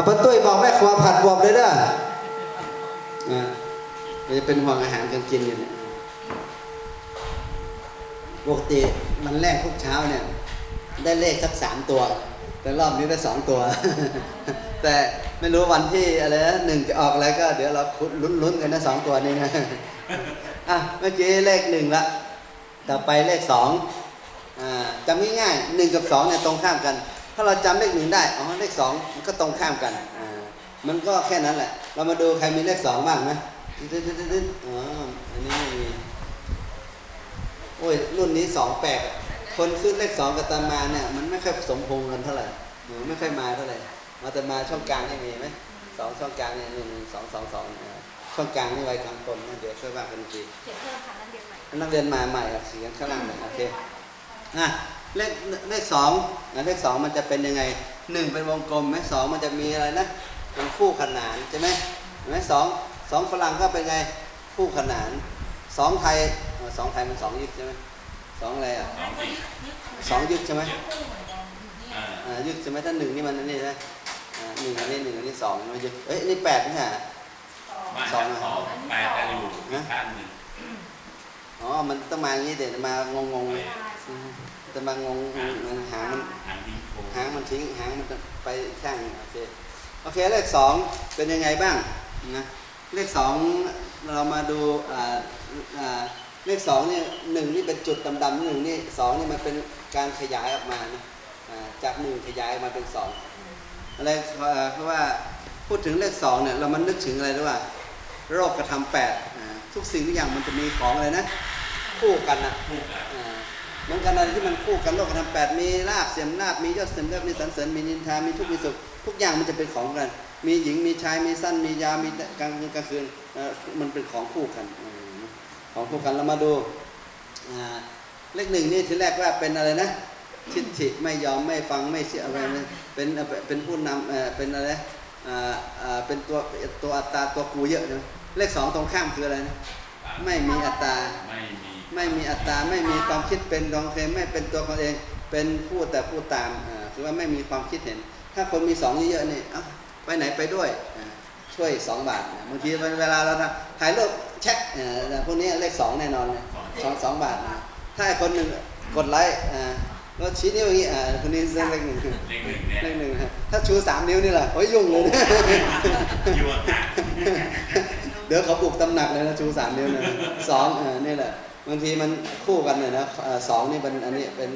เอาป้าตุ้ยบอกแม่ครัวผัดบวบเลยเด้ออ่าเราจะเป็นห่วงอาหารการกินอยู่เนี่ยปกติมันแรกทุกเช้าเนี่ย ได้เลขสักสามตัว แต่รอบนี้ได้สองตัว แต่ไม่รู้วันที่อะไรนะหนึ่งจะออกอะไรก็เดี๋ยวเราลุ้นๆกันนะสองตัวนี้นะอะเมื่อกี้เลขหนึ่งละต่อไปเลขสองอ่าจำง่ายๆหนึ่งกับสองเนี่ยตรงข้ามกัน ถ้าเราจำเลขหนึ่งได้อ๋อเลขสองมันก็ตรงข้ามกันอ่ามันก็แค่นั้นแหละ เรามาดูใครมีเลขสองบ้างไหมตึ๊ดๆๆๆอ๋ออันนี้ไม่มีโอ้ยรุ่นนี้สองแปลกอะคนขึ้นเลขสองกับตามาเนี่ยมันไม่ค่อยสมพงษ์กันเท่าไหร่เออไม่ค่อยมาเท่าไหร่มาแต่มาช่องกลางนี่มีไหมสองช่องกลางเนี่ยหนึ่งสองสองสองอ่าช่องกลางนี่ไว้กลางตนนะเดี๋ยวค่อยว่ากันอีกทีเขียนเพิ่มค่ะนั่นเดียวใหม่นักเรียนมาใหม่ครับเสียงข้างล่างเลยโอเคอะ เลขเลขสองนะเลขสองมันจะเป็นยังไงหนึ่งเป็นวงกลมไหมสองมันจะมีอะไรนะเป็นคู่ขนานใช่ไหมเห็นไหมสองสองฝรั่งก็เป็นไงคู่ขนานสองไทยเออสองไทยมันสองยึดใช่ไหมสองอะไรอะสองยึดใช่ไหมอ่าอ่ายึดใช่ไหมถ้าหนึ่งนี่มันอันนี่ใช่ไหมอ่าหนึ่งอันนี้หนึ่งอันนี้สองมันยึดเอ้ยอันนี่แปดนี่ฮะมาสอจางกสองแปดจะอยู่อีกข้างหนึ่งอ๋อมันต้องมาอย่างนี้เดี๋ยวมางงงๆอืม จะมางงมันหางมันหางดิ้งโค้งหางมันทิ้งหางมันไปข้างโอเคโอเคเลขสองเป็นยังไงบ้างนะเลขสองเรามาดูอ่าอ่าเลขสองเนี่ยหนึ่งนี่เป็นจุดดำๆหนึ่งนี่สองนี่มันเป็นการขยายออกมานะอ่าจากหนึ่งขยายออกมาเป็นสองอะไรเอ่อเพราะว่าพูดถึงเลขสองเนี่ยเรามันนึกถึงอะไรรู้ป่ะโรคกระทำแปดอ่าทุกสิ่งทุกอย่างมันจะมีของอะไรนะ คู่กันนะคู่กันอ่าเห มือนกันอะไรที่มันคู่กันโลกธรรมแปดมีลาบเสียมลาบมียอดเสียมยอดมีสันเสริญมีนินทา มีทุกข์มีสุข ทุกอย่างมันจะเป็นของกัน มีหญิงมีชายมีสั้นมียาวมีกลางกลางคืนมันเป็นของคู่กัน ของคู่กันเรามาดูเลขหนึ่งนี่ทีแรกว่าเป็นอะไรนะทิฏฐิไม่ยอมไม่ฟังไม่เชื่ออะไรเป็นเป็นผู้นำเออเป็นอะไรนะอ่าอ่าเป็นตัวตัวอัตตาตัวกูเยอะนะเลขสองตรงข้ามคืออะไรนะไม่มีอัตตาไม่มี ไม่มีอัตตาไม่มีความคิดเป็นรองเคไม่เป็นตัวของเองเป็นผู้แต่ผู้ตามอ่าคือว่าไม่มีความคิดเห็น ถ้าคนมีสองเยอะๆนี่เอ้าไปไหนไปด้วยอ่าช่วยสองบาทนะบางทีเวลาเราทำถ่ายรูปเช็คอ่าพวกนี้เลขสองแน่นอนเลยสองสองบาทนะถ้าคนหนึ่งกดไลค์อ่าแล้วชี้นิ้วอย่างนี้อ่าคนนี้เลขหนึ่งเลขหนึ่งเนี่ยเลขหนึ่งฮะถ้าชูสามนิ้วนี่แหละโอ้ยยุ่งเลยนะยั่วตาเดี๋ยวเขาบุกตำหนักเลยนะชูสามนิ้วนะสองเออนี่แหละ บางทีมันคู่กันเลยนะสองนี่เป็นอันนี้เป็น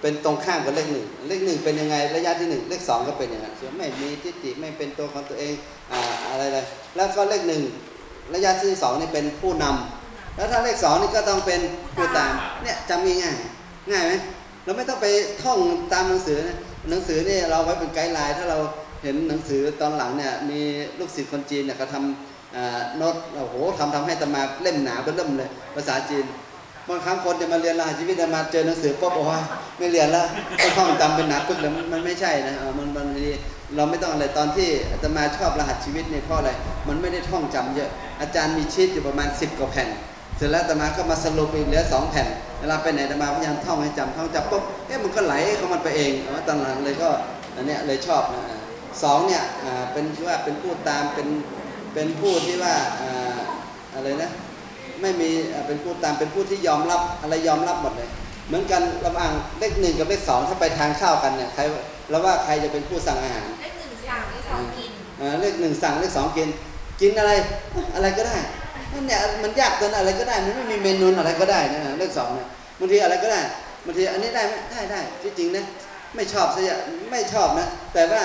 เป็นตรงข้ามกับเลขหนึ่งเลขหนึ่งเป็นยังไงระยะที่หนึ่งเลขสองก็เป็นอย่างนั้นไม่มีทิฏฐิไม่เป็นตัวของตัวเองอ่าอะไรเลยแล้วก็เลขหนึ่งระยะที่สองนี่เป็นผู้นำแล้วถ้าเลขสองนี่ก็ต้องเป็นผู้ตามเนี่ยจำง่ายง่ายไหมเราไม่ต้องไปท่องตามหนังสือนะหนังสือนี่เราไว้เป็นไกด์ไลน์ถ้าเราเห็นหนังสือตอนหลังเนี่ยมีลูกศิษย์คนจีนเนี่ยเขาทำอ่าโน้ตโอ้โหทำทำให้ตมาเล่มหนาเบิ่มเลยภาษาจีน บางครั้งคนจะมาเรียนรหัสชีวิตมาเจอหนังสือปุ๊บโอ้ยไม่เรียนแล้วต้องท่องจำเป็นหนาปึ๊กเลยมันมันไม่ใช่นะมันบางทีเราไม่ต้องอะไรตอนที่อาตมาชอบรหัสชีวิตเนี่ยเพราะอะไรมันไม่ได้ท่องจำเยอะ อาจารย์มีชีตอยู่ประมาณ 10กว่าแผ่น เสร็จแล้วอาตมาก็มาสรุปอีกเหลือสองแผ่นเวลาไปไหนอาตมาพยายามท่องให้จำท่องจำปุ๊บเอ๊ะมันก็ไหลเข้ามันไปเองเอาไว้ตอนหลังเลยก็อันเนี้ยเลยชอบนะสองเนี่ยอ่าเป็นว่าเป็นผู้ตามเป็นเป็นผู้ที่ว่าอ่าอะไรนะ ไม่มีอ่าเป็นผู้ตามเป็นผู้ที่ยอมรับอะไรยอมรับหมดเลย เหมือนกันระหว่างเลขหนึ่งกับเลขสองถ้าไปทานข้าวกันเนี่ยใครแล้วว่าใครจะเป็นผู้สั่งอาหารเลขหนึ่งสั่งเลขสองกินอ่าเลขหนึ่งสั่งเลขสองกิน กินอะไรอะไรก็ได้นั่นเนี่ยมันยากจนอะไรก็ได้มันไม่มีเมนูอะไรก็ได้นะเลขสองเนี่ยบางทีอะไรก็ได้บางทีอันนี้ได้ไหมได้ได้ที่จริงนะไม่ชอบซะอย่างไม่ชอบนะแต่ว่า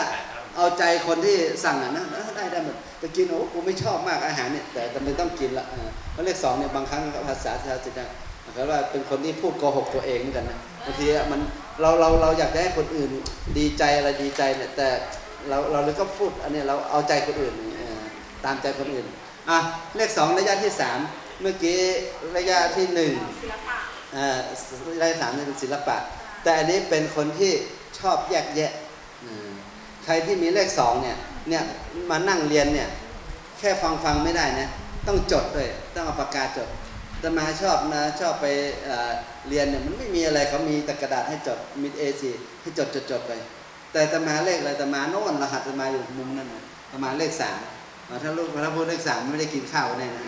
เอาใจคนที่สั่งอะนะได้ได้หมดแต่กินโอ้กูไม่ชอบมากอาหารเนี่ยแต่จำเป็นต้องกินละเออเพราะเลขสองเนี่ยบางครั้งภาษาภาษาจินะเขาว่าเป็นคนที่พูดโกหกตัวเองเหมือนกันนะบางทีอะมันเราเราเราอยากจะให้คนอื่นดีใจอะไรดีใจเนี่ยแต่เราเราเลยก็พูดอันเนี้ยเราเอาใจคนอื่นตามใจคนอื่นอะเลขสองระยะที่สามเมื่อกี้ระยะที่หนึ่งศิลปะอ่าระยะสามเนี่ยเป็นศิลปะ แต่อันนี้เป็นคนที่ชอบแยกแยะ รที่มีเลขสองเนี่ยเนี่ยมานั่งเรียนเนี่ยแค่ฟังฟังไม่ได้นะต้องจดด้วยต้องเอาปากกาจดแตมาชอบนะชอบไปเเรียนเนี่ยมันไม่มีอะไรเขามีแต่กระดาษให้จดมี A4 ให้จดจดจดไป แต่ตมาเลขอะไรอาตมาโน่นรหัสอาตมาอยู่มุมนั่นนะอาตมาเลขสามถ้าลูกถ้าพูดเลขสามไม่ได้กินข้าวแน่นะ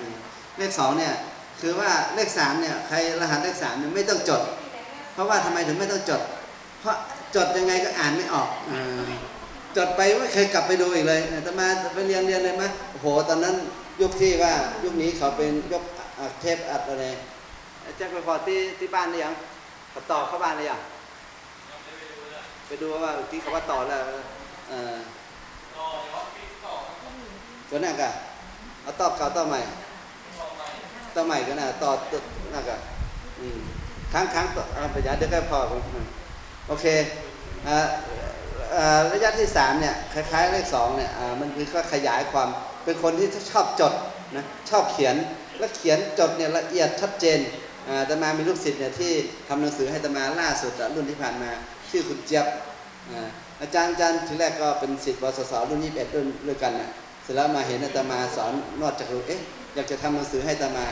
เลขสองเนี่ยคือว่าเลขสามเนี่ยใครรหัสเลขสามเนี่ยไม่ต้องจด เพราะว่าทำไมถึงไม่ต้องจด เพราะจดยังไงก็อ่านไม่ออกอ จดไปไม่เคยกลับไปดูอีกเลยอาตมาไปเรียนเรียนเลยมั้ยโอ้โหตอนนั้นยุคที่ว่ายุคนี้เขาเป็นยกอัดเทปอัดอะไรแจ็คไปพอที่ที่บ้านหรือยังเขาต่อเข้าบ้านหรือยังไปดูว่าที่เขาว่าต่อแล้วเออตัวนั้นก็เอาต่อเก่าต่อใหม่ต่อใหม่ก็น่ะต่อตัวนั่นก็อืมครั้งครั้งต่อเอาไปยาเดี๋ยวก็พออืมโอเคอ่าอ่า ระยะที่สามเนี่ยคล้ายๆเลขสองเนี่ยมันคือก็ขยายความเป็นคนที่ชอบจดนะชอบเขียนและเขียนจดเนี่ยละเอียดชัดเจนอ่าอาตมามีลูกศิษย์เนี่ยที่ทำหนังสือให้ตมาล่าสุดรุ่นที่ผ่านมาชื่อคุณเจี๊ยบอาจารย์อาจารย์ทีแรกก็เป็นศิษย์วสสรุ่นยี่สิบเอ็ดรุ่นด้วยกันนะเสร็จแล้วมาเห็นอาตมาสอนนอกจากรู้เอ๊ะอยากจะทำหนังสือให้ตมา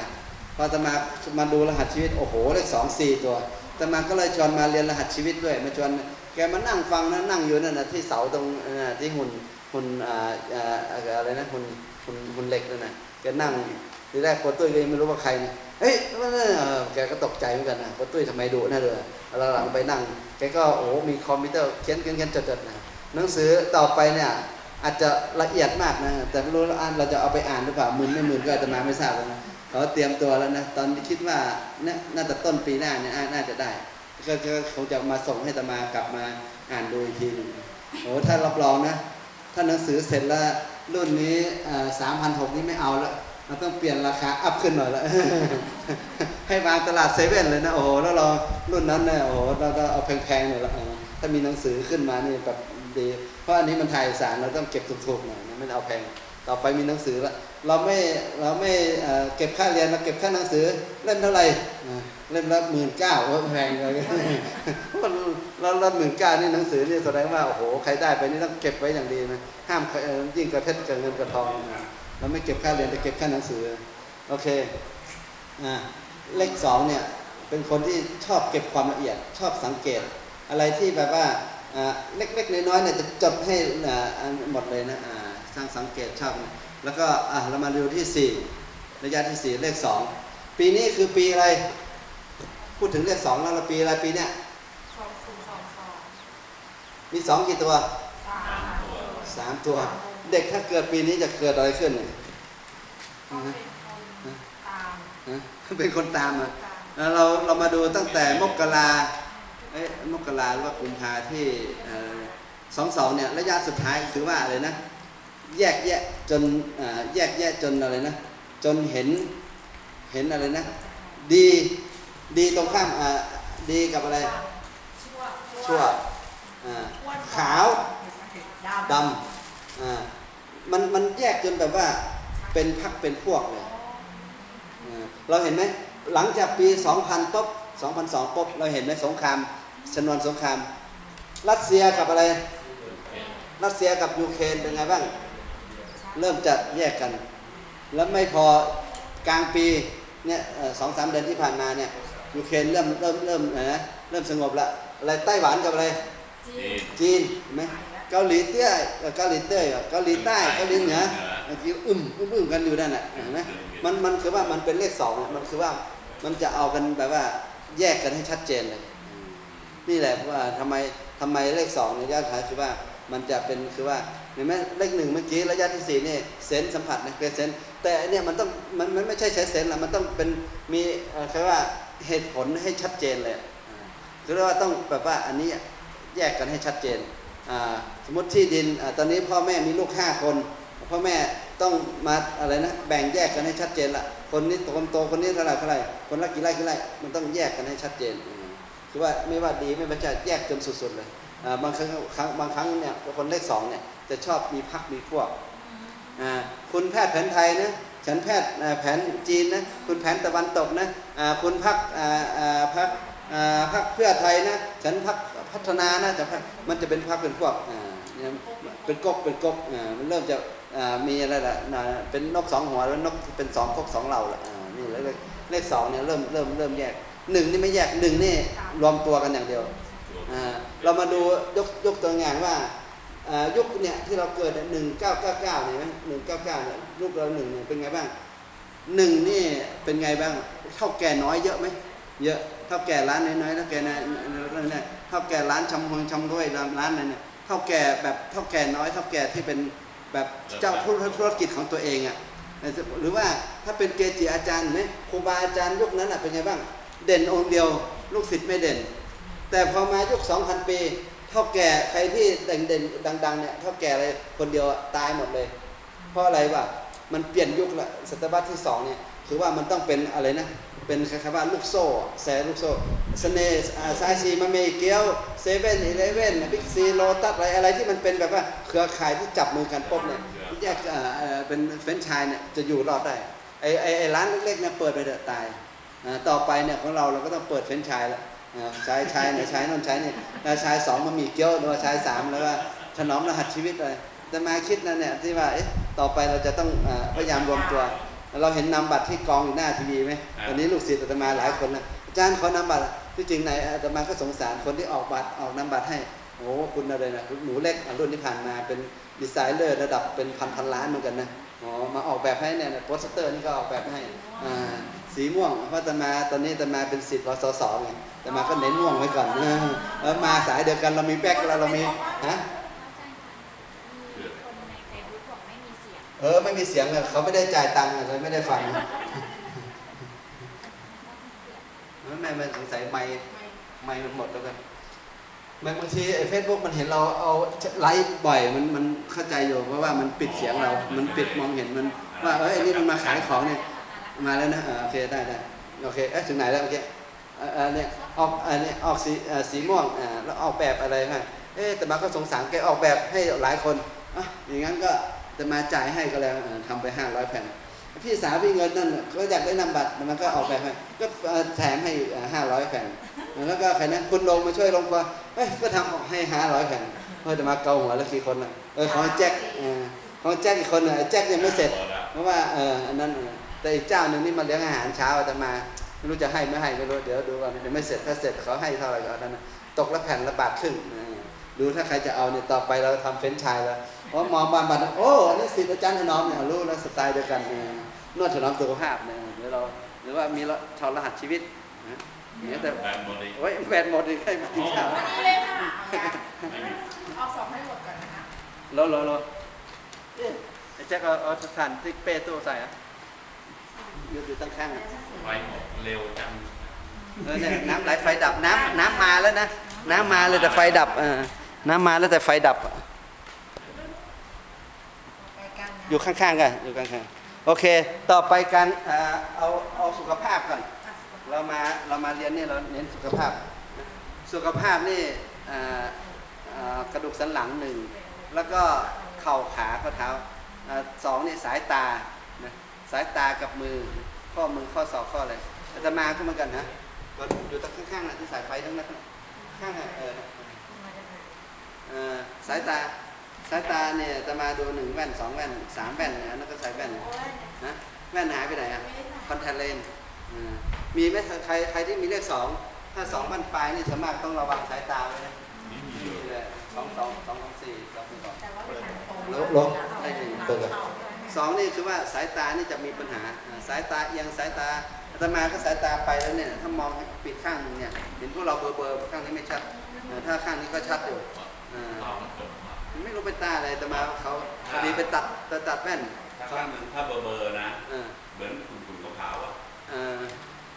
พอตมามาดูรหัสชีวิตโอ้โหเลขสองสี่ตัวตมาก็เลยชวนมาเรียนรหัสชีวิตด้วยมาชวน กมานั่งฟังนะนั่งอยู่นั่นนะที่เสาตรงที่หุ่นหุ่นอ่าอ่าอะไรนะหุ่นหุ่นหุ่นเหล็กนั่นนะแกนั่งทีแรกโคตุ้ยก็ยังไม่รู้ว่าใครนะเฮ้ยแกก็ตกใจเหมือนกันนะโคตุ้ยทำไมดุน่าเลยแล้วหลังไปนั่งแกก็โอ้มีคอมพิวเตอร์เขียนเขียนเขียนจดๆนะหนังสือต่อไปเนี่ยอาจจะละเอียดมากนะแต่ไม่รู้ว่าอ่านเราจะเอาไปอ่านหรือเปล่ามึนไม่มึนก็อาตมาไม่ทราบนะเขาเตรียมตัวแล้วนะตอนที่คิดว่าน่าจะต้นปีหน้าเนี่ยน่าจะได้ ก็ก็เขาจะมาส่งให้ตมากลับมาอ่านดูอีกทีหนึงโอ้ถ้ารับรองนะ ถ้าหนังสือเสร็จแล้วรุ่นนี้สามพันหกนี่ไม่เอาแล้วเราต้องเปลี่ยนราคาอัพขึ้นหน่อยละให้วางตลาดเซเว่นเลยนะโอ้โหแล้วเรารุ่นนั้นเนี่ยโอ้โหเราก็เอาแพงๆหน่อยละถ้ามีหนังสือขึ้นมานี่แบบดี เพราะอันนี้มันถ่ายสารเราต้องเก็บถูกๆหน่อยนะไม่เอาแพง ต่อไปมีหนังสือละ เราไม่เราไม่เก็บค่าเรียนเราเก็บค่าหนังสือเล่มเท่าไหร่เล่มละหมื่นเก้าแพงเลยมันเราละหมื่นเก้านี่หนังสือนี่แสดงว่าโอ้โหใครได้ไปนี่ต้องเก็บไว้อย่างดีนะห้ามยิ่งกระเพชรกับเงินกับทองเราไม่เก็บค่าเรียนแต่เก็บค่าหนังสือโอเคอ่าเลขสองเนี่ยเป็นคนที่ชอบเก็บความละเอียดชอบสังเกต อะไรที่แบบว่าเล็กๆน้อยๆเนี่ยจะจดให้หมดเลยนะสร้างสังเกตชอบ แล้วก็อะเรามาดูที่สี่ระยะที่สี่เลขสองปีนี้คือปีอะไร พูดถึงเลขสองแล้วเราปีอะไรปีเนี้ยสองศูนย์สองสองมีสองกี่ตัวสามสามตัว เด็กถ้าเกิดปีนี้จะเกิดอะไรขึ้นเนี่ยก็เป็นคนตามฮะเป็นคนตามอะตามแล้วเราเรามาดูตั้งแต่มกราเอ้ยมกราหรือว่ากุมภาที่สองสองเนี่ยระยะสุดท้ายคือว่าอะไรนะ แยกแยะจนแยกแยะจนอะไรนะ จนเห็นเห็นอะไรนะ ดีดีตรงข้ามดีกับอะไร ชั่วขาวดำมันมันแยกจนแบบว่าเป็นพักเป็นพวกเลยเราเห็นไหมหลังจากปี 2000ปุ๊บ2002ป๊บเราเห็นไหมสงครามชนวนสงคราม รัสเซียกับอะไร รัสเซียกับยูเครนเป็นไงบ้าง เริ่มจะแยกกัน แล้วไม่พอกลางปีเนี่ยเอ่อสองสามเดือนที่ผ่านมาเนี่ยยูเครนเริ่มเริ่มเริ่มเอ่อนะเริ่มสงบละอะไรไต้หวันกับอะไรจีจีนนจีนเห็นไหมเกาหลีใต้เอ่อเกาหลีใต้เกาหลีใต้เกาหลีเหนือเมื่อกี้อึมอึมอึมกันอยู่นั่นแหละเห็นไหมมันมันคือว่ามันเป็นเลขสองอะมันคือว่ามันจะเอากันแบบว่าแยกกันให้ชัดเจนเลย นี่แหละว่าทำไมทำไมเลขสองในระยะสุดท้ายคือว่ามันจะเป็นคือว่าเห็นไหมเลขหนึ่งเมื่อกี้ระยะที่สี่นี่เซนสัมผัสนะเป็นเซนแต่อันเนี่ยมันต้องมันมันไม่ใช่ใช้เซนละมันต้องเป็นมีเอ่อคือว่าเหตุผลให้ชัดเจนเลยคือเรียกว่าต้องแบบว่าอันนี้แยกกันให้ชัดเจนสมมติที่ดินอตอนนี้พ่อแม่มีลูกห้าคนพ่อแม่ต้องมาอะไรนะแบ่งแยกกันให้ชัดเจนละคนนี้คนโตคนนี้เท่าไหร่เท่าไหร่คนละกี่ไร่กี่ไร่มันต้องแยกกันให้ชัดเจนคือว่าไม่ว่าดีไม่ว่าจะแยกจนสุดๆเลยบางครั้งบางครั้งเนี่ยคนเลขสองเนี่ย จะชอบมีพักมีพวกอ่าคุณแพทย์แผนไทยนะฉันแพทย์อ่าแผนจีนนะคุณแผนตะวันตกนะอ่าคุณพักอ่าอ่าพักอ่าพักเพื่อไทยนะฉันพักพัฒนานะจะพักมันจะเป็นพักเป็นพวกอ่าเนี่ยเป็นก๊กเป็นก๊กอ่ามันเริ่มจะอ่ามีอะไรล่ะอ่าเป็นนกสองหัวแล้วนกเป็นสองก๊กสองเหล่าละอ่านี่แล้วเลขเลขสองเนี่ยเริ่มเริ่มเริ่มแยกหนึ่งนี่ไม่แยกหนึ่งนี่รวมตัวกันอย่างเดียวอ่าเรามาดูยกยกตัวอย่างว่าอ่า ยุคเนี่ยที่เราเกิดหนึ่งเก้าเก้าเก้าเนี่ยหนึ่งเก้าเก้าเนี่ยยุคเราหนึ่งเนี่ยเป็นไงบ้างหนึ่งนี่เป็นไงบ้างเท่าแก่น้อยเยอะไหมเยอะเท่าแก่ร้านน้อยๆเท่าแก่นะเนี่ยเท่าแก่ร้านชำฮงชำด้วยร้านอะไรเนี่ยเท่าแก่แบบเท่าแก่น้อยเท่าแก่ที่เป็นแบบเจ้าธุรกิจของตัวเองอะหรือว่าถ้าเป็นเกจิอาจารย์ไหมครูบาอาจารย์ยุคนั้นอะเป็นไงบ้าง เด่นองค์เดียวลูกศิษย์ไม่เด่น แต่พอมายุค 2,000 ปี เท่าแก่ใครที่เด่นๆดัง ๆ เนี่ยเท่าแก่อะไรคนเดียวตายหมดเลย เพราะอะไรวะมันเปลี่ยนยุคละศตวรรษที่สองเนี่ยคือว่ามันต้องเป็นอะไรนะเป็นคล้ายๆว่าลูกโซ่แสลูกโซ่สเนสอ่าซายซีมาเมเกียวเซเว่นอีเลเว่นบิ๊กซีโลตัสอะไรอะไรที่มันเป็นแบบว่าเครือข่ายที่จับมือกันปุ๊บเนี่ยแยกเป็นเฟรนช์ชายเนี่ยจะอยู่รอดได้ไอไอไอร้านเล็กๆเนี่ยเปิดไปเถอะตายต่อไปเนี่ยของเราเราก็ต้องเปิดเฟรนช์ชายแล้ว อ่าชายชายเนี่ยชายนนชายนี่แล้วชายสองมามีเกี๊ยวหรือว่าชายสามแล้วว่าถนอมรหัสชีวิตเลยแต่มาคิดนะเนี่ยที่ว่าเอ๊ะต่อไปเราจะต้องอ่าพยายามรวมตัวเราเห็นนามบัตรที่กองอยู่หน้าทีวีไหมตอนนี้ลูกศิษย์อาตมาหลายคนนะอาจารย์ขอนามบัตรที่จริงไหนอาตมาก็สงสารคนที่ออกบัตรออกนามบัตรให้โอ้คุณอะไรนะหนูเล็กอะรุ่นที่ผ่านมาเป็นดีไซเนอร์ระดับเป็นพันพันล้านเหมือนกันนะอ๋อมาออกแบบให้เนี่ยโปสเตอร์นี่ก็ออกแบบให้อ่า สีม่วงเพราะตมาตอนนี้ตมาเป็นสิทธิ์รสสไงตมาก็เน้นม่วงไว้ก่อนเออแล้วมาสายเดียวกันเรามีแบ็คเราเรามีฮะเฟซบุ๊กบอไม่มีเสียงเออไม่มีเสียเขาไม่ได้จ่ายตังค์เลยไม่ได้ฟังแม่มันสงสัยไม่ไม่หมดแล้วกันมันบางทีไอเฟซบุ๊กมันเห็นเราเอาไลฟ์บ่อยมันมันเข้าใจอยู่เพราะว่ามันปิดเสียงเรา มันปิดมองเห็นมันว่าเอ้ยอันนี้มันมาขายของเนี่ย มาแล้วนะอ่าโอเคได้ได้โอเคเอ๊ะถึงไหนแล้วโอเคเอ่อเอ่อเนี่ยออกอันนี้ออกสีเอ่อสีม่วงอ่าแล้วออกแบบอะไรให้เอ๊ะแต่มาก็สงสารแกออกแบบให้หลายคนอะอย่างนั้นก็จะมาจ่ายให้ก็แล้วอ่าทำไปห้าร้อยแผ่นพี่สาวพี่เงินนั่นน่ะก็อยากได้นำบัตรมันก็ออกแบบให้ก็เอ่อแถมให้ห้าร้อยแผ่นแล้วก็ใครนะคุณลงมาช่วยลงมาเฮ้ยก็ทำออกให้ห้าร้อยแผ่นเฮ้ยแต่มาเกาหัวแล้วกี่คนอะเออของแจ็คเออของแจ็คอีกคนอะแจ็คยังไม่เสร็จ เพราะว่าเอออันนั้นเออ แต่อีกเจ้าหนึ่งนี่มาเลี้ยงอาหารเช้าอาตมา ไม่รู้จะให้ไม่ให้ไม่รู้เดี๋ยวดูก่อนเดี๋ยวไม่เสร็จถ้าเสร็จเขาให้เท่าไหร่ก็เอานั้นนะตกละแผ่นละบาทครึ่งเออดูถ้าใครจะเอาเนี่ยต่อไปเราทำเฟรนช์ชายแล้วเพราะมองบานบัตรโอ้อันนี้สิทธิ์อาจารย์ถนอมเนี่ยรู้แล้วสไตล์เดียวกันเออนวดถนอมสุขภาพเนี่ยหรือเราหรือว่ามีถอดรหัสชีวิตนะเนี่ยแต่แบนหมดเลยโอ้ยแบนหมดเลยใครมากินข้าวอันนี้เลยค่ะไม่มีเอาสองให้หมดก่อนนะคะรอรอรอเอ๊ะไอ้แจ็คเอาเอาสถานที่เป้ตู้ใส่อะ อยู่อยู่ตั้งข้างๆอะไฟหมดเร็วจังเออเนี่ยน้ำไหลไฟดับน้ำน้ำมาแล้วนะ น้ำมาเลยแต่ไฟดับเออน้ำมาแล้วแต่ไฟดับรายการงานอยู่ข้างๆกันอยู่ข้างๆโอเค ต่อไปการเอ่อเอาเอาสุขภาพก่อน เรามาเรามาเรียนเนี่ยเราเน้นสุขภาพ สุขภาพนี่เอ่อเอ่อกระดูกสันหลังหนึ่งแล้วก็เข่าขาข้อเท้าเอ่อสองนี่สายตานะ สายตากับมือ ข้อมือข้อศอกข้ออะไรอาตมาก็เหมือนกันนะก็อยู่ตั้งข้างๆนะที่สายไฟทั้งนั้นนะข้างๆอะเออเอ่อสายตาสายตาเนี่ยอาตมาดูหนึ่งแว่นสองแว่นสามแว่นนะแล้วก็ใส่แว่นโอ้ยนะแว่นหายไปไหนอะไม่ได้คอนแทคเลนส์อ่ามีไหมใครใครที่มีเลขสองถ้าสองบันปลายนี่ส่วนมากต้องระวังสายตาไว้นะไม่มีนี่เลยเลยสองสองสองสองสี่สองสองแต่ว่าเป็นตรงลบลบให้หนึ่งเปิดเลย สองนี่คือว่าสายตานี่จะมีปัญหาอ่าสายตาเอียงสายตาอาตมาก็สายตาไปแล้วเนี่ยถ้ามองปิดข้างหนึงเนี่ยเห็นพวกเราเบลอเบลอๆข้างนี้ไม่ชัดอ่าถ้าข้างนี้ก็ชัดอยู่อ่าเอาจบมาไม่รู้เป็นตาอะไรอาตมาเขาพอดีไปตัดตัดตัดแว่นถ้าข้างหนึ่งถ้าเบอร์เบอร์นะเออเหมือนขุ่นขุ่นขาวๆอะเออ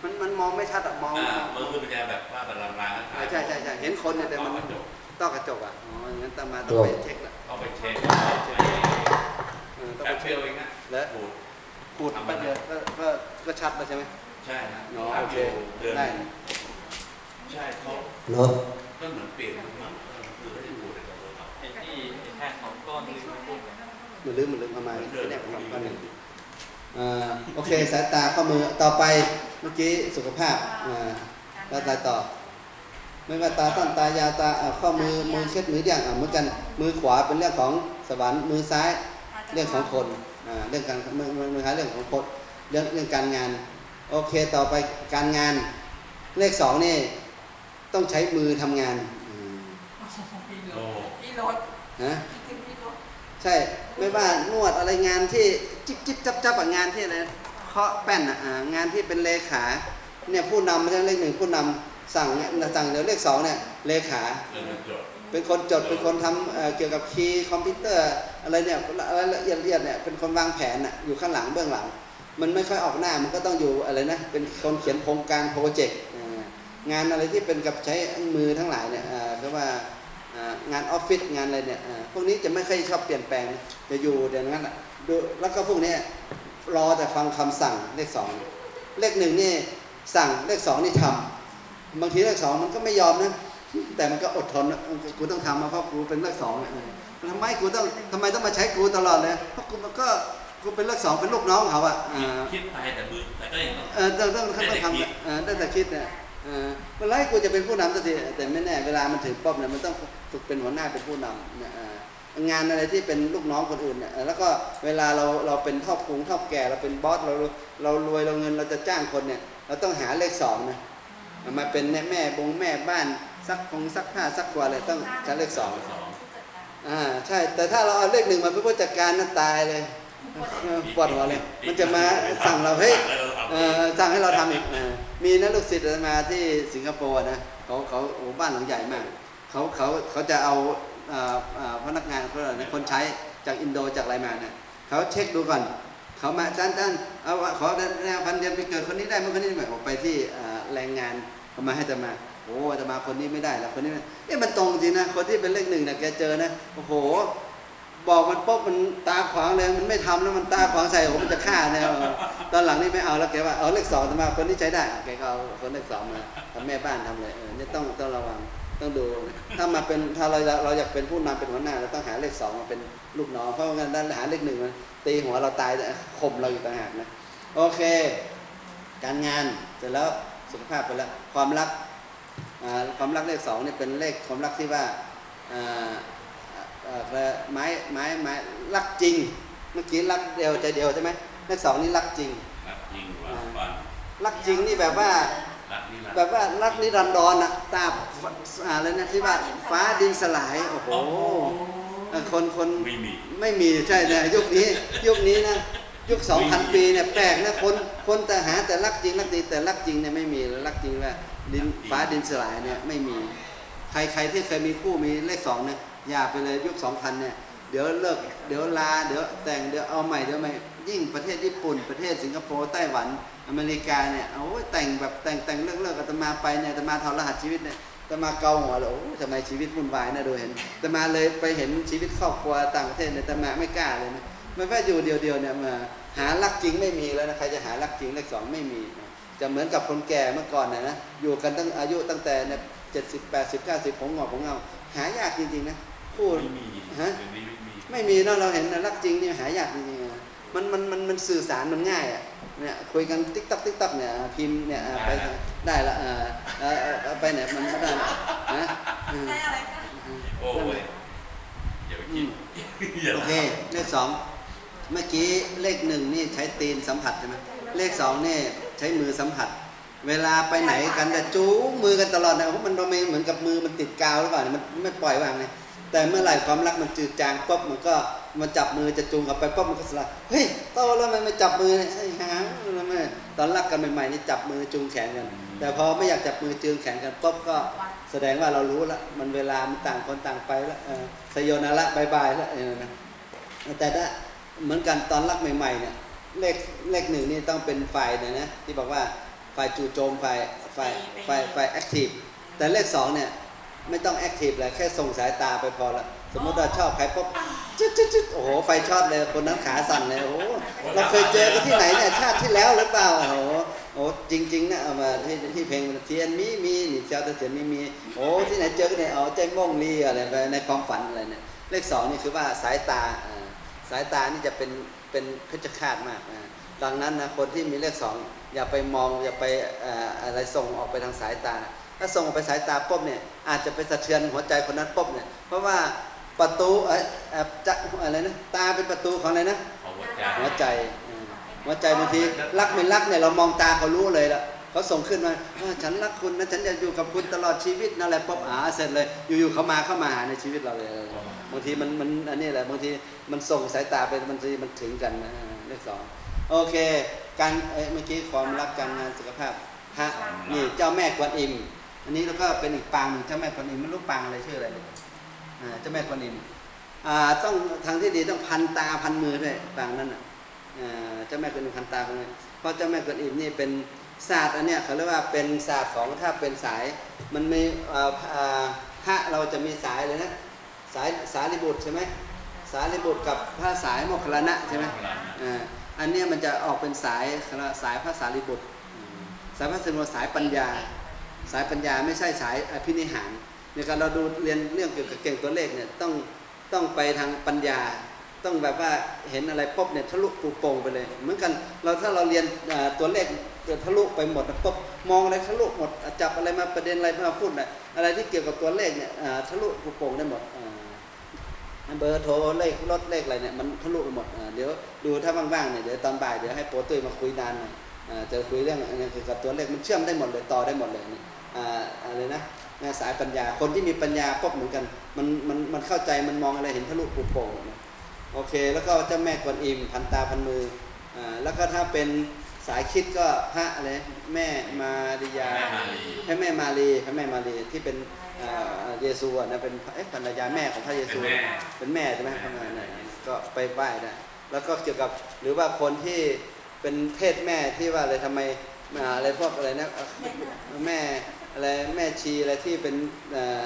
มันมันมองไม่ชัดอะมองอ่ามันคือมันจะแบบว่าแต่ลางๆนะใช่ใช่ใช่เห็นคนเนี่ยแต่มันกระจกต้อกระจกอะอ๋ออย่างนั้นตามมาต้องไปเช็คละเข้าไปเช็คเออ ต้องแป๊ไปบเช็เดีคยวเองนะแล้วปูดขูดไปเดียวก็ก็ก็ชัดแล้วใช่ไหมใช่นะอ๋อแป๊โอบเคเดียวเดินได้ใช่เขาเนาะก็เหมือนเปลี่ยนมั้งเออคือไม่ได้ปูดเลยแต่เราไอ้ที่ไอ้แท่งของก้อนที่มันพูดเนี่ยมันลืมมันลืมประมาณเหมือนเดินเนี่ยพสอองดีก้อนหนึ่งอ่าโอเค สายตาข้อมือต่อไปเมื่อกี้สุขภาพอ่าแล้วตาต่อ ไม่ว่าตาสั้นตายาวตาอ่าข้อมือมือเช็ดมือเดี่ยงอ่าเหมือนกันมือขวาเป็นเรื่องของสวรรค์มือซ้าย เรื่องของคนอ่าเรื่องการมือมือมือหาเรื่องของคนเรื่องเรื่องการงาน โอเคต่อไปการงาน เลขสองนี่ต้องใช้มือทำงานอืมพี่รโอ้ถพี่รถฮะพี่ถึงพี่รถใช่ไม่ว่านวดอะไรงานที่จิ๊บจิ๊บจับจับอะงานที่อะไรเคาะแป้นอะอ่างานที่เป็นเลขาเนี่ยผู้นำไม่ใช่เลขหนึ่งผู้นำสั่งเนี่ยสั่งเดี๋ยวเลขสองเนี่ยเลขา เป็นคนจดเป็นคนทำเอ่อเกี่ยวกับคีย์คอมพิวเตอร์อะไรเนี่ยอะไรละเอียดเอียดเนี่ยเป็นคนวางแผนน่ะอยู่ข้างหลังเบื้องหลัง มันไม่ค่อยออกหน้ามันก็ต้องอยู่อะไรนะเป็นคนเขียนโครงการโปรเจกต์งานอะไรที่เป็นกับใช้มือทั้งหลายเนี่ยอ่าเรียกว่างานออฟฟิศงานอะไรเนี่ยพวกนี้จะไม่ค่อยชอบเปลี่ยนแปลงจะอยู่เดี๋ยวนั้นดูแล้วก็พวกนี้รอแต่ฟังคำสั่งเลขสองเลขหนึ่งนี่สั่งเลขสองนี่ทำบางทีเลขสองมันก็ไม่ยอมนะ แต่มันก็อดทนนะกูต้องทำมาเพราะกูเป็นเลขสองอะเออทำไมกูต้องทำไมต้องมาใช้กูตลอดเลยเพราะกูมันก็กูเป็นเลขสองเป็นลูกน้องเขาอะอ่าคิดไปแต่มือแต่ก็ยังต้องเออต้องต้องต้องต้องทำเออได้แต่คิดเนี่ยเออเมื่อไรกูจะเป็นผู้นำสักทีแต่ไม่แน่เวลามันถึงป๊อบเนี่ยมันต้องฝึกเป็นหัวหน้าเป็นผู้นำเนี่ยเอองานอะไรที่เป็นลูกน้องคนอื่นเนี่ยเออแล้วก็เวลาเราเราเป็นทอบคุงทอบแก่เราเป็นบอสเราเรารวยเราเงินเราจะจ้างคนเนี่ยเราต้องหาเลขสองนะมาเป็นแม่แม่บงแม่บ้าน ซักคงซักผ้าซักกวาดอะไรต้องใช้เลขสองสองอ่าใช่ แต่ถ้าเราเอาเลขหนึ่งมาเป็นผู้จัดการนั่นตายเลยเออปวดหัวเลย มันจะมาสั่งเราเฮ้ยเออสั่งให้เราทำอีกเออมีนักลูกศิษย์มาที่สิงคโปร์นะเขาเขาโอ้บ้านหลังใหญ่มากเขาเขาเขาจะเอาเอ่อเอ่อพนักงานเขาเรียกอะไรนะคนใช้จากอินโดจากอะไรมาเนี่ยเขาเช็คดูก่อนเขามาจ้านจ้านเอาว่าขอแนวพันเดือนไปเกิดคนนี้ได้เมื่อคนนี้ไม่ออกไปที่เอ่อแรงงานเขามาให้จะมา โอ้จะมาคนนี้ไม่ได้แล้วคนนี้ไม่เอ๊ะมันตรงจริงนะคนที่เป็นเลขหนึ่งนี่ยแกเจอนะโอ้โห บอกมันปุ๊บมันตาขวางเลยมันไม่ทำแล้วมันตาขวางใส่โอ้โหมันจะฆ่าเนี่ยตอนหลังนี่ไม่เอาแล้วแกว่าเอาเลขสองจะมาคนที่ใช้ได้แกก็เอาคนเลขสองมาทำแม่บ้านทำเลยเออเนี่ยต้องต้องระวังต้องดู ถ้ามาเป็นถ้าเราเราอยากเป็นผู้นำเป็นหัวหน้าเราต้องหาเลขสองมาเป็นลูกน้องเพราะงั้นด้านหาเลขหนึ่งมันตีหัวเราตายข่มเราอยู่ต่างหากนะโอเค การงานเสร็จแล้วสุขภาพไปแล้วความรัก ความรักเลขสองเนี่ยเป็นเลขความรักที่ว่าอ่าเอ่อไม้ไม้ไม้รักจริง เมื่อกี้รักเดียวใจเดียวใช่ไหมเลขสองนี่รักจริงรักยิงกว่าฟันรักจริงนี่แบบว่ารักนี่รักแบบว่ารักนิรันดรอะตาอะไรนะที่ว่าฟ้าดินสลายโอ้โหโอ้โหเออคนคนไม่มีไม่มีใช่นะยุคนี้ยุคนี้นะยุคสองพันปีเนี่ยแปลกนะคนคนแต่หาแต่รักจริงรักจริงแต่รักจริงเนี่ยไม่มีรักจริงว่า ดินฟ้าดินสลายเนี่ยไม่มีใครใครที่เคยมีคู่มีเลขสองเนี่ยอย่าไปเลยยุคสองพันเนี่ยเดี๋ยวเลิกเดี๋ยวลาเดี๋ยวแต่งเดี๋ยวเอาใหม่เดี๋ยวใหม่ยิ่งประเทศญี่ปุ่น ประเทศสิงคโปร์ไต้หวันอเมริกาเนี่ยโอ้ยแต่งแบบแต่งแต่งเลิกเลิกอาตมาไปเนี่ยอาตมาทำรหัสชีวิตเนี่ยอาตมาเกาหัวเลยโอ้ทำไมชีวิตวุ่นวายนะดูเห็นอาตมาเลยไปเห็นชีวิตครอบครัวต่างประเทศเนี่ยอาตมาไม่กล้าเลยนะไม่ว่าอยู่เดียวๆเนี่ยมาหารักจริงไม่มีแล้วนะใครจะหารักจริงเลขสองไม่มีนะ จะเหมือนกับคนแก่เมื่อก่อนนะนะอยู่กันตั้งอายุตั้งแต่เนี่ยเจ็ดสิบแปดสิบเก้าสิบผมงอกผมเงาหายากจริงๆนะพูดไม่มีฮะเดี๋ยวนี้ไม่มีไม่มีเนอะเราเห็นนะรักจริงนี่หายากจริงๆอะมันมันมันมันสื่อสารมันง่ายอะเนี่ยคุยกันติ๊กต๊อกติ๊กต๊อกเนี่ยพิมพ์เนี่ยอะไปได้ละเออเออเออเอาไปไหนมันไม่ได้นะอืมได้อะไรคะโอ้ยอย่าไปคิดอย่าโอเคเลขสองเมื่อกี้เลขหนึ่งนี่ใช้ตีนสัมผัสใช่ไหม เลขสองนี่ใช้มือสัมผัส เวลาไปไหนกันจะจูงมือกันตลอดนะเพราะมันไม่เหมือนกับมือมันติดกาวหรือเปล่าเนี่ยมันไม่ปล่อยวางเลยแต่เมื่อไหร่ความรักมันจืดจางปุ๊บมันก็มันจับมือจะจูงกับไปปุ๊บมันก็สละเฮ้ยโตแล้วมันไม่จับมือเนี่ยไอ้หางแล้วไม่ตอนรักกันใหม่ๆนี่จับมือจูงแขนกัน แต่พอไม่อยากจับมือจูงแขนกันปุ๊บก็แสดงว่าเรารู้ละมันเวลามันต่างคนต่างไปล้วเออสยนาระบายบายละแต่ถ้าเหมือนกันตอนรักใหม่ๆเนี่ย เลขเลขหนึ่งนี่ต้องเป็นฝ่ายเนี่ยนะที่บอกว่าฝ่ายจู่โจมฝ่ายฝ่ายฝ่ายฝ่ายแอคทีฟแต่เลขสองเนี่ยไม่ต้องแอคทีฟเลยแค่ส่งสายตาไปพอละสมมติเราชอบใครปุ๊บจึ๊ดจึ๊ดจึ๊ดโอ้โหไฟช็อตเลยคนนั้นขาสั่นเลยโอ้โหเราเคยเจอกันที่ไหนเนี่ยชาติที่แล้วหรือเปล่าโอ้โหโอ้จริงๆนะเอามาที่ที่เพลงเทียนมีมีนี่เจ้าตะเทียนมีมีโอ้ที่ไหนเจอกันเนี่ยอ๋อใจม่งลีอะไรไปในความฝันอะไรเนี่ยเลขสองนี่คือว่าสายตาอ่า สายตานี่จะเป็นเป็นเพชฌฆาตมากอ่าดังนั้นนะคนที่มีเลขสองอย่าไปมองอย่าไปเอ่ออะไรส่งออกไปทางสายตา ถ้าส่งออกไปสายตาปุ๊บเนี่ยอาจจะไปสะเทือนหัวใจคนนั้นปุ๊บเนี่ยเพราะว่าประตูเอ้ยเอ่อจะอะไรนะตาเป็นประตูของอะไรนะเอาหัวใจหัวใจเออหัวใจบางทีรักไม่รักเนี่ยเรามองตาเขารู้เลยละ เขาส่งขึ้นมาฉันรักคุณนะฉันจะอยู่กับคุณตลอดชีวิตนั่นแหละป๊บอ่าเสร็จเลย อยู่ๆเขามาเข้ามาหาในชีวิตเราเลยบางทีมันมันอันนี้แหละบางทีมันส่งสายตาไปบางทีมันถึงกันนะเลขสองโอเค การเมื่อกี้ความรักการงานสุขภาพฮะนี่เจ้าแม่กวนอิม อันนี้แล้วก็เป็นอีกปางหนึ่งเจ้าแม่กวนอิมไม่รู้ปางอะไรชื่ออะไรเลยเจ้าแม่กวนอิมอ่าต้องทางที่ดีต้องพันตาพันมือด้วยปางนั้นอะอ่าเจ้าแม่กวนอิมพันตาพันมือเพราะเจ้าแม่กวนอิมนี่เป็น ศาสตร์อันเนี้ยเขาเรียกว่าเป็นศาสตร์ของถ้าเป็นสายมันมีอ่าพระเราจะมีสายเลยนะสายสารีบุตรใช่ไหมสารีบุตรกับพระสายโมคคลลานะใช่ไหมอ่าอันเนี้ยมันจะออกเป็นสายสายพระสารีบุตร สายพระสารีบุตรสายปัญญา สายปัญญาไม่ใช่สายอภินิหารในการเราดูเรียนเรื่องเกี่ยวกับเก่งตัวเลขเนี่ยต้องต้องไปทางปัญญา ต้องแบบว่าเห็นอะไรปุ๊บเนี่ยทะลุปูโป่งไปเลย เหมือนกันเราถ้าเราเรียนตัวเลขทะลุไปหมดปุ๊บมองอะไรทะลุหมดจับอะไรมาประเด็นอะไรมาพูดน่ะอะไรที่เกี่ยวกับตัวเลขเนี่ยทะลุปูโป่งได้หมดเบอร์โทรเลขรถเลขอะไรเนี่ยมันทะลุไปหมดเดี๋ยวดูถ้าว่างๆเนี่ยเดี๋ยวตอนบ่ายเดี๋ยวให้โปรตุ้ยมาคุยนานหน่อยจะคุยเรื่องอันนี้เกี่ยวกับตัวเลขมันเชื่อมได้หมดเลยต่อได้หมดเลยนี่อ่าอะไรนะสายปัญญาคนที่มีปัญญาพบเหมือนกันมันมันมันเข้าใจมันมองอะไรเห็นทะลุปุโป่งนะ โอเค แล้วก็เจ้าแม่กวนอิมพันตาพันมืออ่าแล้วก็ถ้าเป็นสายคิดก็พระอะไรแม่มาริยาแม่มาลีพระแม่มารีพระแม่มารีที่เป็นอ่าเยซูอะนะเป็นเอ๊ะภรรยาแม่ของพระเยซู เป็นแม่เป็นแม่ใช่ไหมพระแม่เนี่ยก็ไปไหว้ได้แล้วก็เกี่ยวกับหรือว่าคนที่เป็นเพศแม่ที่ว่าอะไรทำไมอ่าอะไรพวกอะไรนะแม่อะไรแม่ชีอะไรที่เป็นเอ่อ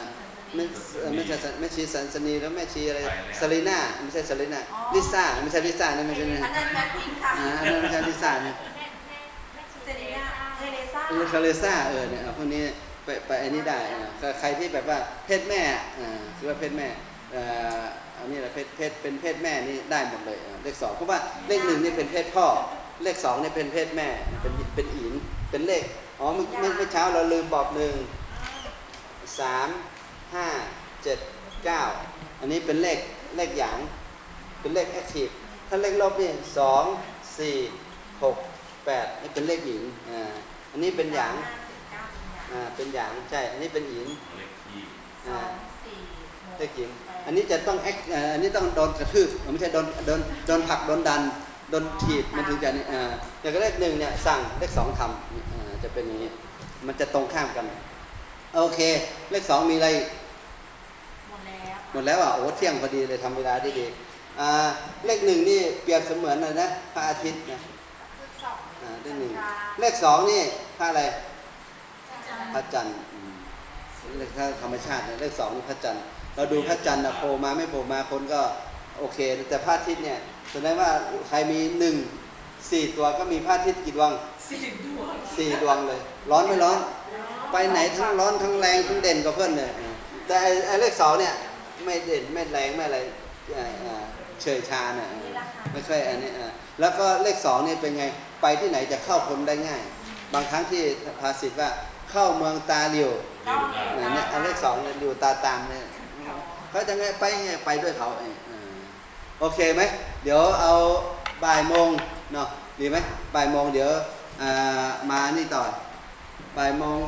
ไม่เอ่อไม่ใช่แม่ชีสันสนีแล้วแม่ชีอะไรซาลีน่าไม่ใช่ซาลีน่าลิซ่าไม่ใช่ลิซ่านี่ไม่ใช่นะอันนั้นแมทพิงค่ะอ่าอันนั้นไม่ใช่ลิซ่านะแม่แม่แม่ชีเซเรียเทเลซ่าเออคาเลซ่าเออเนี่ยเอาพวกนี้ไปไปอันนี้ได้อ่าใครใครที่แบบว่าเพศแม่อ่าคือว่าเพศแม่เอ่ออันนี้แหละเพศเพศเป็นเพศแม่นี่ได้หมดเลยอ่าเลขสองเพราะว่าเลขหนึ่งนี่เป็นเพศพ่อ เลขสองนี่เป็นเพศแม่เป็นเป็นอินเป็นเลขอ๋อเมื่อเมื่อเมื่อเช้าเราลืมบอกหนึ่งสาม ห้าเจ็ดเก้าอันนี้เป็นเลขเลขหยาง เป็นเลขแอคทีฟ ถ้าเลขลบนี่สองสี่หกแปดนี่เป็นเลขหญิง อ่า อันนี้เป็นหยาง อ่า เป็นหยาง ใช่ อันนี้เป็นหญิง เลขที่สองสี่หกเลขหญิงอันนี้จะต้องแอคอ่าอันนี้ต้องโดนกระทืบไม่ใช่โดนโดนโดนผลักโดนดันโดนถีบมันถึงจะนี่อ่าแต่ก็เลขหนึ่งเนี่ยสั่งเลขสองทำอ่าจะเป็นอย่างนี้มันจะตรงข้ามกัน โอเค เลขสองมีอะไรอีกหมดแล้วหมดแล้วอะโอ้เที่ยงพอดีเลยทำเวลาได้ดีอ่าเลขหนึ่งนี่เปรียบเสมือนอะไรนะพระอาทิตย์นะเลขสองอ่าเลขหนึ่งเลขสองนี่พระอะไรพระจันทร์อืมเลขถ้าธรรมชาติเนี่ยเลขสองนี่พระจันทร์เราดูพระจันทร์นะโผล่มาไม่โผล่มาคนก็โอเค แต่พระอาทิตย์เนี่ยแสดงว่าใครมีหนึ่งสี่ตัวก็มีพระอาทิตย์กี่ดวงสี่ดวงสี่ดวงเลย ร้อนไม่ร้อน ไปไหนทั้งร้อนทั้งแรงทั้งเด่นกว่าเพื่อนเลย แต่ไอ้เลขสองเนี่ยไม่เด่นไม่แรงไม่อะไรเฉยชาเนี่ยไม่ค่อยอันนี้แล้วก็เลขสองเนี่ยเป็นไงไปที่ไหนจะเข้าคนได้ง่าย บางครั้งที่ภาษิตว่าเข้าเมืองตาเหลียวเรียกว่าเนี่ยเนี่ยอันเลขสองเนี่ยอยู่ตาตามเนี่ยเขาจะไงไปไงไปด้วยเขาเองโอเคไหมเดี๋ยวเอาบ่ายโมงเนาะดีไหมบ่ายโมงเดี๋ยวอ่ามานี่ต่อบ่ายโมง